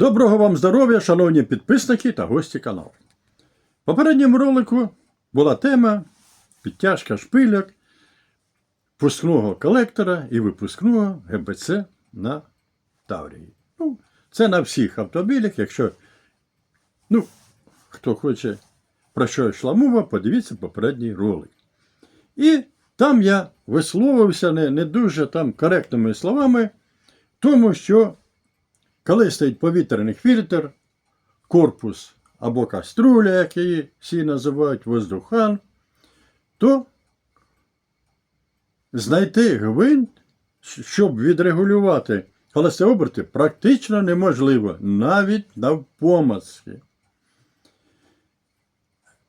Доброго вам здоров'я, шановні підписники та гості каналу. В попередньому ролику була тема підтяжка шпиляк пускного колектора і випускного ГБЦ на Таврії. Ну, це на всіх автомобілях, якщо ну, хто хоче про що йшла мова, подивіться попередній ролик. І там я висловився не, не дуже там коректними словами, тому що коли стоїть повітряний фільтр, корпус або каструля, як її всі називають воздухан, то знайти гвинт, щоб відрегулювати колесооберти, практично неможливо, навіть навпомацьки.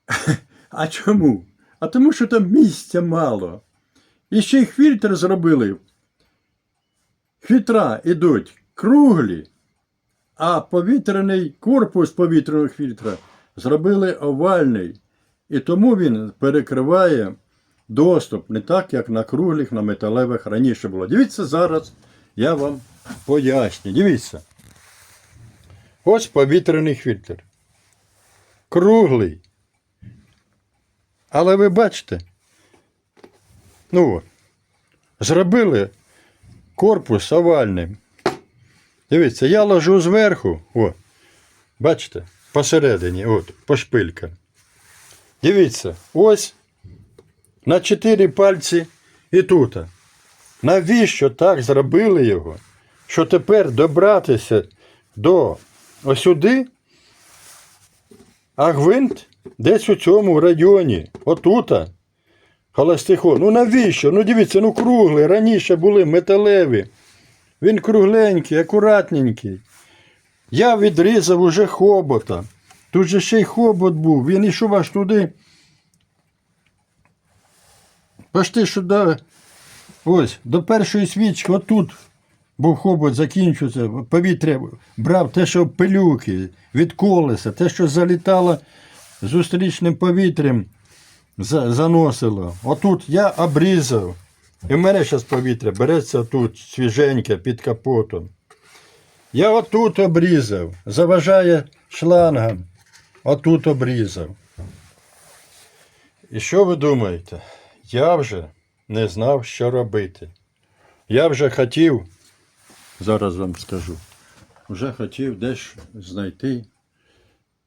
А чому? А тому, що там місця мало. І ще й фільтр зробили. Фільтра йдуть круглі, а повітряний корпус повітряного фільтра зробили овальний. І тому він перекриває доступ не так, як на круглих, на металевих раніше було. Дивіться зараз, я вам поясню. Дивіться. Ось повітряний фільтр. Круглий. Але ви бачите, ну зробили корпус овальним. Дивіться, я ложу зверху, о, бачите, посередині, от, по шпилькам. Дивіться, ось на чотири пальці і тут. Навіщо так зробили його? Що тепер добратися до осюди, а гвинт десь у цьому районі, отута. Холостихо. Ну навіщо? Ну дивіться, ну круглий. Раніше були металеві. Він кругленький, акуратненький. Я відрізав уже хобота. Тут же ще й хобот був. Він йшов аж туди. Пошти сюди. Ось, до першої свічки, отут був хобот, закінчився, повітря брав те, що пилюки від колеса, те, що залітало зустрічним повітрям, заносило. Отут я обрізав. І в мене зараз повітря береться тут свіженьке під капотом. Я отут обрізав, заважає шлангам. Отут обрізав. І що ви думаєте? Я вже не знав, що робити. Я вже хотів, зараз вам скажу, вже хотів десь знайти.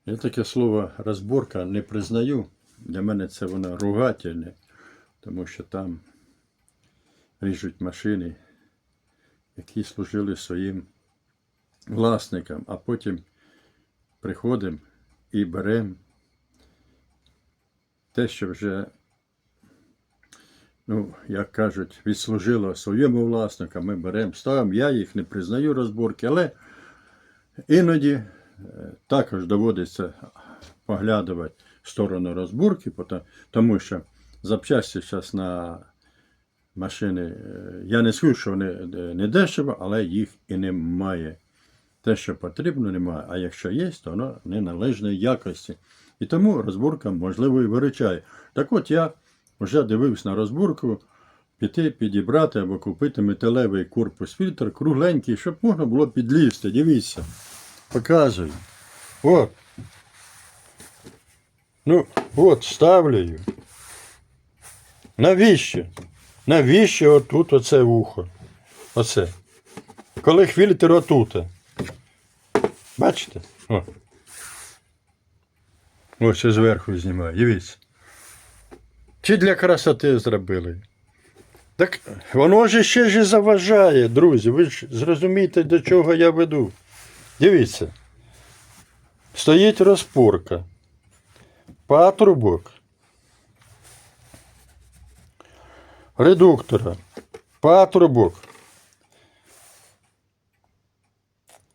Я таке слово розборка не признаю. Для мене це воно ругательне, тому що там ріжуть машини, які служили своїм власникам, а потім приходимо і беремо те, що вже, ну, як кажуть, відслужило своєму власнику, ми беремо, ставимо. Я їх не признаю розборки, але іноді е, також доводиться поглядувати в сторону розборки, тому що запчасті зараз на машини, е, я не скажу, що вони е, не дешево, але їх і немає. Те, що потрібно, немає. А якщо є, то воно неналежної якості. І тому розборка, можливо, і виручає. Так от я вже дивився на розборку, піти підібрати або купити металевий корпус фільтр кругленький, щоб можна було підлізти. Дивіться. Показую. От. Ну, от, ставлю. Навіщо? Навіщо отут оце вухо? Оце. Коли фільтр отут. Бачите? О. Ось я зверху знімаю. Дивіться. Чи для красоти зробили? Так воно ж ще ж заважає, друзі. Ви ж зрозумієте, до чого я веду. Дивіться. Стоїть розпорка. Патрубок. Редуктора. Патрубок.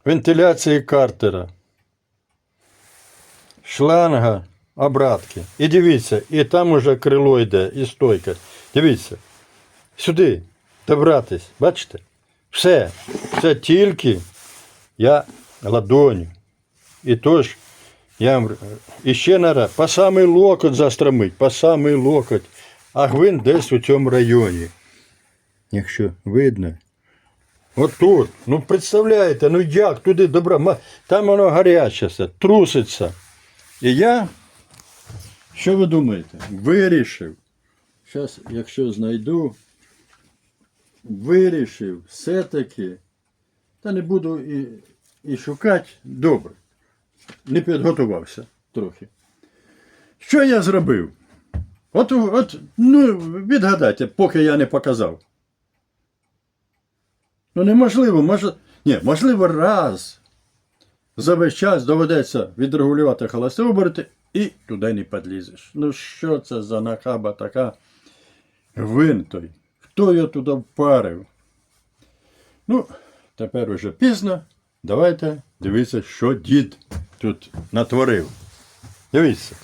Вентиляції картера. Шланга обратки. І дивіться, і там уже крило йде, і стойка. Дивіться. Сюди добратись. Бачите? Все. Це тільки я ладоню. І то ж, я і ще нара, по самий локоть застромить, по самий локоть. А гвинт десь у цьому районі. Якщо видно, Отут. Ну представляєте, ну як туди добра. Там воно гаряче все, труситься. І я, що ви думаєте? Вирішив. Зараз, якщо знайду, вирішив все-таки. Та не буду і, і шукати. Добре. Не підготувався трохи. Що я зробив? От, от ну, відгадайте, поки я не показав. Ну неможливо, може, ні, можливо, раз за весь час доведеться відрегулювати холості оберти і туди не підлізеш. Ну що це за нахаба така вин той? Хто його туди впарив? Ну, тепер уже пізно. Давайте дивитися, що дід тут натворив. Дивіться.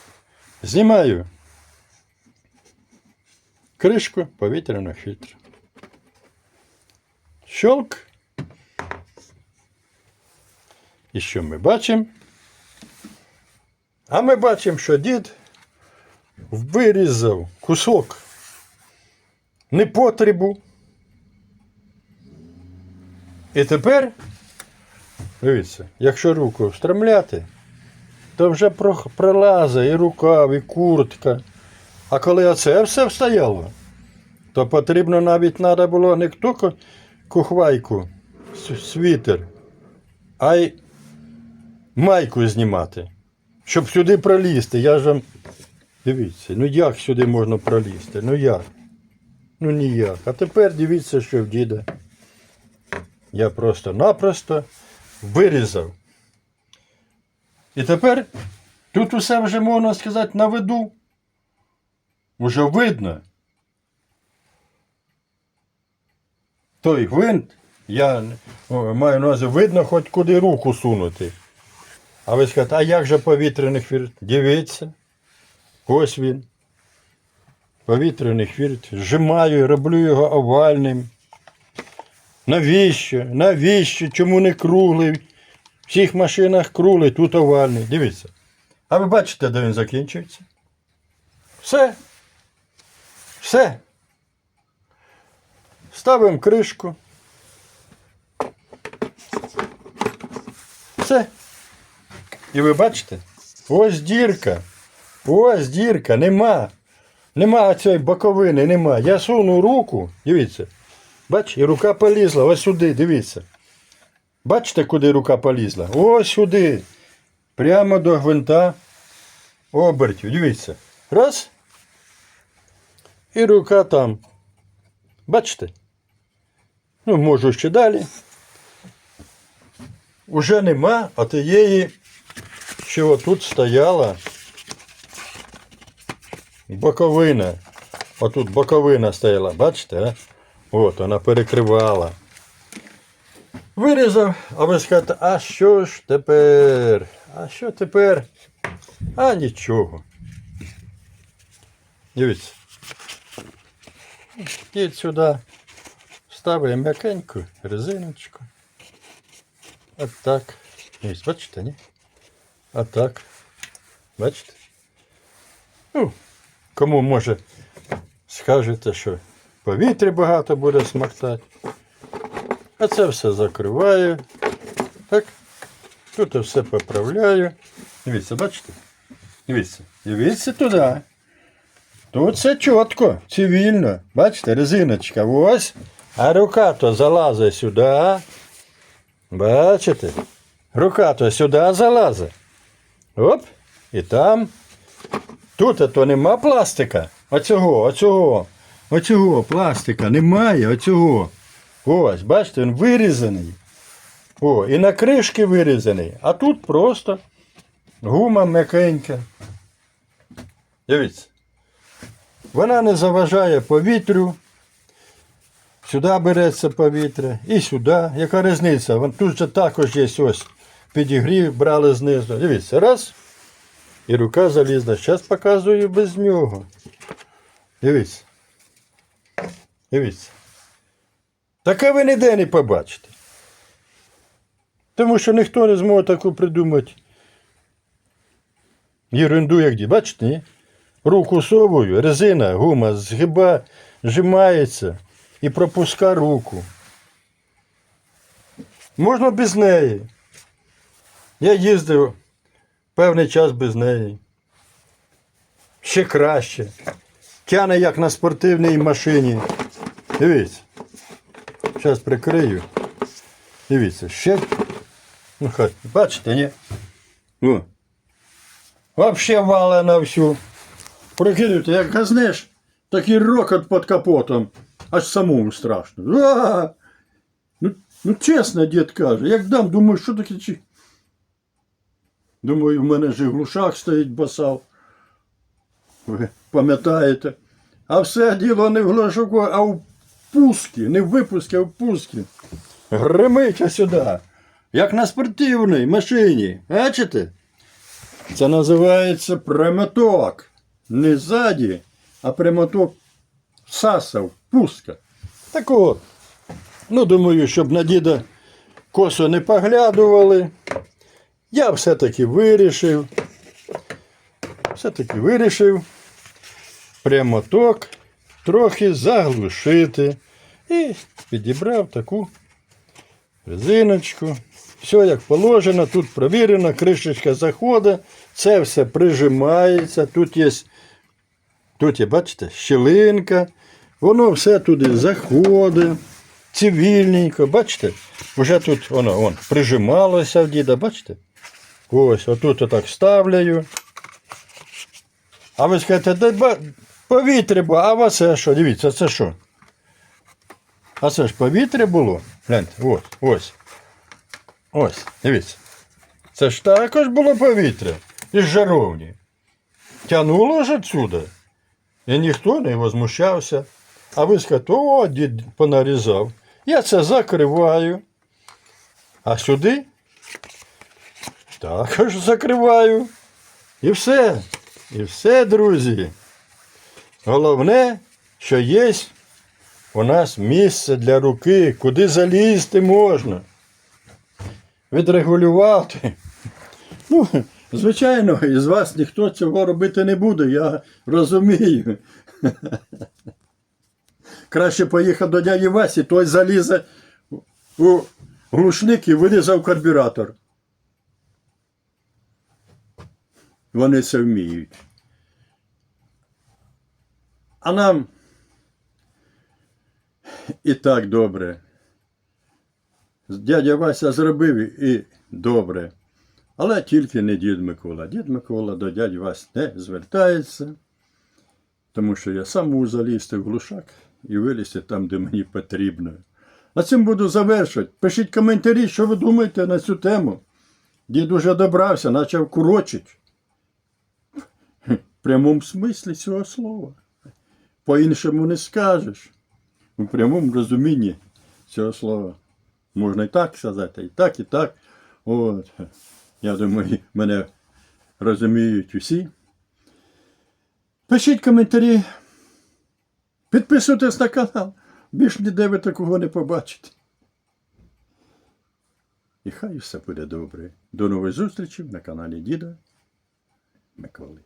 Знімаю кришку повітряного фільтра. Щолк. І що ми бачимо? А ми бачимо, що дід вирізав кусок непотребу. І тепер, дивіться, якщо руку встромляти, то вже про- пролазить і рукав, і куртка. А коли оце все встояло, то потрібно навіть треба було не тільки кухвайку, світер, а й майку знімати, щоб сюди пролізти. Я ж вам. Дивіться, ну як сюди можна пролізти? Ну як? Ну ніяк. А тепер дивіться, що в діда. Я просто-напросто вирізав. І тепер тут усе вже можна сказати на виду. Уже видно. Той гвинт, я маю на увазі, видно хоч куди руку сунути. А ви скажете, а як же повітряний хвірт? Дивіться. Ось він. Повітряний хвірт. Зжимаю, роблю його овальним. Навіщо? Навіщо? Чому не круглий? В всіх машинах круглий, тут овальний. Дивіться. А ви бачите, де він закінчується? Все. Все. Ставимо кришку. Все. І ви бачите? Ось дірка. Ось дірка, нема. Нема цієї боковини, нема. Я суну руку, дивіться. Бач, і рука полізла, ось сюди, дивіться. Бачите, куди рука полізла? Ось сюди. Прямо до гвинта обертів. Дивіться. Раз. І рука там. Бачите? Ну, можу ще далі. Уже нема, а тієї, що отут стояла боковина. Отут боковина стояла, бачите? А? От, вона перекривала. Вирізав, а ви скажете, а що ж тепер? А що тепер? А нічого. Дивіться. Дід сюди ставимо м'якеньку резиночку. От так. Ось, бачите, ні? От так. Бачите? Ну, кому може скажете, що повітря багато буде смоктати. А це все закриваю. Так. Тут все поправляю. Дивіться, бачите? Дивіться. Дивіться туди. Тут все чітко, цивільно. Бачите, резиночка. Ось. А рука то залазить сюди. Бачите? Рука то сюди залазить. Оп. І там. Тут то нема пластика. Оцього, оцього. Оцього пластика немає, оцього. Ось, бачите, він вирізаний. О, і на кришки вирізаний. А тут просто гума м'якенька. Дивіться. Вона не заважає повітрю. Сюди береться повітря і сюди. Яка різниця? Тут же також є ось підігрів, брали знизу. Дивіться, раз. І рука залізла. Зараз показую без нього. Дивіться. Дивіться. Таке ви ніде не побачите. Тому що ніхто не зможе таку придумати. Єрунду, як ді. Бачите, ні? Руку совую, резина, гума згиба, зжимається і пропуска руку. Можна без неї. Я їздив певний час без неї. Ще краще. Тяне як на спортивній машині. Дивіться. Зараз прикрию. Дивіться, ще. Ну, хай, бачите, ні? О. Вообще вале на всю. Прикидуйте, як газнеш, такий рокот під капотом. Аж самому страшно. А! Ну, ну чесно, дід каже, як дам, думаю, що таке чи. Думаю, в мене ж глушак стоїть басав. Ви пам'ятаєте? А все діло не в глушаку, а в пускі, не в випуску, а в пускі. Гримить сюди, як на спортивній машині. Бачите? Це називається прямоток. Не ззаді, а прямоток сасав, пуска. Так от. Ну, думаю, щоб на діда косо не поглядували. Я все-таки вирішив. Все-таки вирішив прямоток трохи заглушити. І підібрав таку резиночку. Все як положено, тут провірено, кришечка заходить, це все прижимається. Тут є, тут є, бачите, щілинка. Воно все туди заходить. Цивільненько, бачите? Вже тут воно вон, прижималося в діда, бачите? Ось, отут отак ставляю. А ви скажете, «Та повітря було, а це що? Дивіться, це що? А це ж повітря було? Гляньте, ось, ось. Ось, дивіться. Це ж також було повітря із жаровні. Тянуло ж отсюда. І ніхто не возмущався. А ви скажете, о, дід понарізав. Я це закриваю. А сюди також закриваю. І все. І все, друзі. Головне, що є у нас місце для руки, куди залізти можна. Відрегулювати. Ну, звичайно, із вас ніхто цього робити не буде, я розумію. Краще поїхав до дяді Васі, той залізе у глушник і вирізав карбюратор. Вони це вміють. А нам і так добре. Дядя Вася зробив і добре. Але тільки не дід Микола. Дід Микола до дяді Вась не звертається, тому що я сам можу залізти в глушак і вилізти там, де мені потрібно. На цим буду завершувати. Пишіть коментарі, що ви думаєте на цю тему. Дід уже добрався, почав курочить. В прямому смислі цього слова. По-іншому не скажеш. У прямому розумінні цього слова. Можна і так сказати, і так, і так. От. Я думаю, мене розуміють усі. Пишіть коментарі. Підписуйтесь на канал. Більш ніде ви такого не побачите. І хай все буде добре. До нових зустрічей на каналі Діда Миколи.